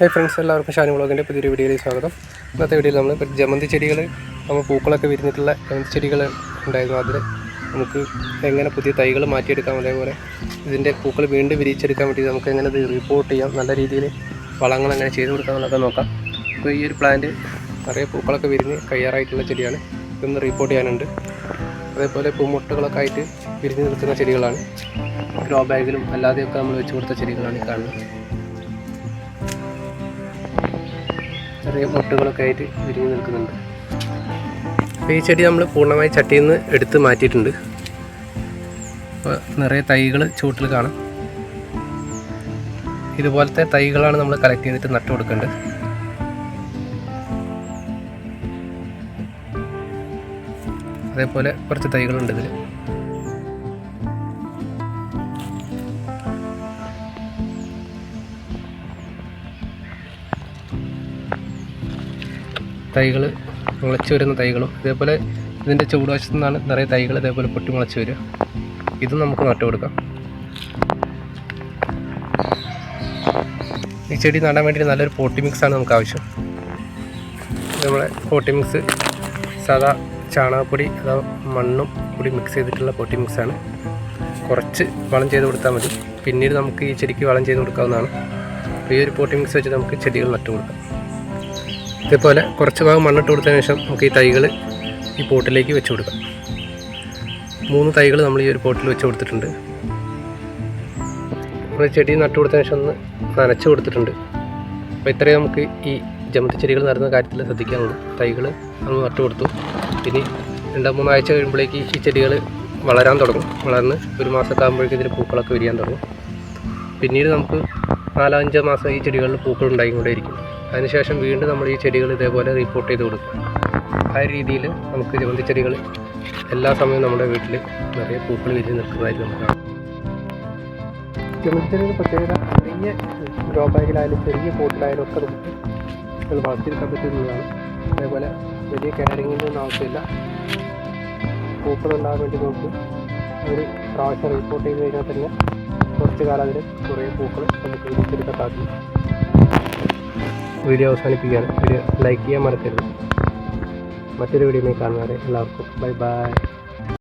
Hi friends എല്ലാവർക്കും ഷാനി വ്ളോഗിന്റെ പുതിയൊരു വീഡിയോയിലേക്ക് സ്വാഗതം. ഇന്നത്തെ വീഡിയോയിൽ നമ്മൾ ജമന്തി ചെടികൾ നമ്മൾ പൂക്കളൊക്കെ വിരിഞ്ഞിട്ടുള്ള ജമന്തി ചെടികൾ ഉണ്ടായിരുന്നു. അതിൽ നമുക്ക് എങ്ങനെ പുതിയ തൈകൾ മാറ്റിയെടുക്കാം അതേപോലെ ഇതിന്റെ പൂക്കൾ വീണ്ടും വിരിച്ചെടുക്കാൻ വേണ്ടി നമുക്ക് എങ്ങനെ റിപ്പോർട്ട് ചെയ്യാം നല്ല രീതിയിൽ വളങ്ങൾ എങ്ങനെ ചെയ്ത് കൊടുക്കാം എന്നൊക്കെ നോക്കാം. അപ്പോൾ ഈ ഒരു പ്ലാന്റ് നിറയെ പൂക്കളൊക്കെ വിരിഞ്ഞ് കയ്യാറായിട്ടുള്ള ചെടിയാണ്. ഇതൊന്ന് റിപ്പോർട്ട് ചെയ്യാനുണ്ട്. അതേപോലെ പൂമുട്ടുകളൊക്കെ ആയിട്ട് വിരിഞ്ഞ് നിൽക്കുന്ന ചെടികളാണ്. ഗ്രോ ബാഗിലും അല്ലാതെയൊക്കെ നമ്മൾ വെച്ച് കൊടുത്ത ചെടികളാണ് ഈ കാണുന്നത്. ചെറിയ പൊട്ടുകളൊക്കെ ആയിട്ട് വിരിഞ്ഞ് നിൽക്കുന്നുണ്ട്. അപ്പോൾ ഈ ചെടി നമ്മൾ പൂർണമായി ചട്ടിയിൽ നിന്ന് എടുത്ത് മാറ്റിയിട്ടുണ്ട്. അപ്പോൾ നിറയെ തൈകൾ ചൂട്ടിൽ കാണും. ഇതുപോലത്തെ തൈകളാണ് നമ്മൾ കളക്ട് ചെയ്തിട്ട് നട്ടു കൊടുക്കേണ്ടത്. അതേപോലെ കുറച്ച് തൈകളുണ്ട് ഇതിൽ തൈകൾ മുളച്ച് വരുന്ന തൈകളും ഇതേപോലെ ഇതിന്റെ ചൂടുവശത്തു നിന്നാണ് നിറയെ തൈകൾ ഇതേപോലെ പൊട്ടി മുളച്ച് വരിക. ഇതും നമുക്ക് നട്ടു കൊടുക്കാം. ഈ ചെടി നടാൻ വേണ്ടിയിട്ട് നല്ലൊരു പോട്ടി ആണ് നമുക്ക് ആവശ്യം. നമ്മളെ പോട്ടി മിക്സ് സാധാ ചാണകപ്പൊടി അഥവാ മണ്ണും കൂടി മിക്സ് ചെയ്തിട്ടുള്ള പോട്ടി ആണ്. കുറച്ച് വളം ചെയ്ത് കൊടുത്താൽ മതി. പിന്നീട് നമുക്ക് ഈ ചെടിക്ക് വളം ചെയ്ത് കൊടുക്കാവുന്നതാണ്. ഈ ഒരു പോട്ടി മിക്സ് വെച്ച് നമുക്ക് ചെടികൾ നട്ടു കൊടുക്കാം. ഇതേപോലെ കുറച്ച് ഭാഗം മണ്ണിട്ട് കൊടുത്തതിന് ശേഷം നമുക്ക് ഈ തൈകൾ ഈ പോട്ടിലേക്ക് വെച്ച് കൊടുക്കാം. മൂന്ന് തൈകൾ നമ്മൾ ഈ ഒരു പോട്ടിൽ വെച്ച് കൊടുത്തിട്ടുണ്ട്. നമ്മൾ ചെടി നട്ടു കൊടുത്തതിന് ശേഷം ഒന്ന് നനച്ച് കൊടുത്തിട്ടുണ്ട്. അപ്പോൾ ഇത്രയും നമുക്ക് ഈ ജമന്തി ചെടികൾ നടുന്ന കാര്യത്തിൽ ശ്രദ്ധിക്കാനുള്ളൂ തൈകൾ നമ്മൾ നട്ടു കൊടുത്തു. ഇനി രണ്ടോ മൂന്നോ ആഴ്ച കഴിയുമ്പോഴേക്ക് ഈ ചെടികൾ വളരാൻ തുടങ്ങും. വളർന്ന് ഒരു മാസമൊക്കെ ആകുമ്പോഴേക്കും പൂക്കളൊക്കെ വിരിയാൻ തുടങ്ങും. പിന്നീട് നമുക്ക് നാലോ അഞ്ചോ മാസം ഈ ചെടികളിൽ പൂക്കൾ ഉണ്ടായിക്കൊണ്ടേയിരിക്കും. അതിനുശേഷം വീണ്ടും നമ്മൾ ഈ ചെടികൾ ഇതേപോലെ റിപ്പോർട്ട് ചെയ്ത് കൊടുക്കും ആ രീതിയിൽ നമുക്ക് ജമന്തി ചെടികൾ എല്ലാ സമയവും നമ്മുടെ വീട്ടിൽ നിറയെ പൂക്കൾ വിരിഞ്ഞ് നിൽക്കുന്നതായിട്ട് നമുക്ക് കാണാം. ജമന്തി ചെടികൾ പ്രത്യേകത ചെറിയ ഗ്രോ ബാഗിലായാലും ചെറിയ പോട്ടിലായാലും ഒക്കെ നമുക്ക് ഇത് വളർത്തിയെടുക്കാൻ പറ്റുന്നതാണ്. അതേപോലെ വലിയ കെയറിങ്ങിന്റെ ഒന്നും ആവശ്യമില്ല. പൂക്കൾ ഉണ്ടാകാൻ വേണ്ടി നമുക്ക് ഒരു പ്രാവശ്യം റിപ്പോർട്ട് ചെയ്ത് കഴിഞ്ഞാൽ തന്നെ കുറച്ച് കാലം അതിൽ കുറേ പൂക്കൾ നമുക്ക് വിരിച്ചെടുക്കാൻ സാധിക്കും. വീഡിയോ അവസാനിപ്പിക്കുകയാണ്. വീഡിയോ ലൈക്ക് ചെയ്യാൻ മറക്കരുത്. മറ്റൊരു വീഡിയോയിൽ കാണുന്നവരെ എല്ലാവർക്കും ബൈ ബൈ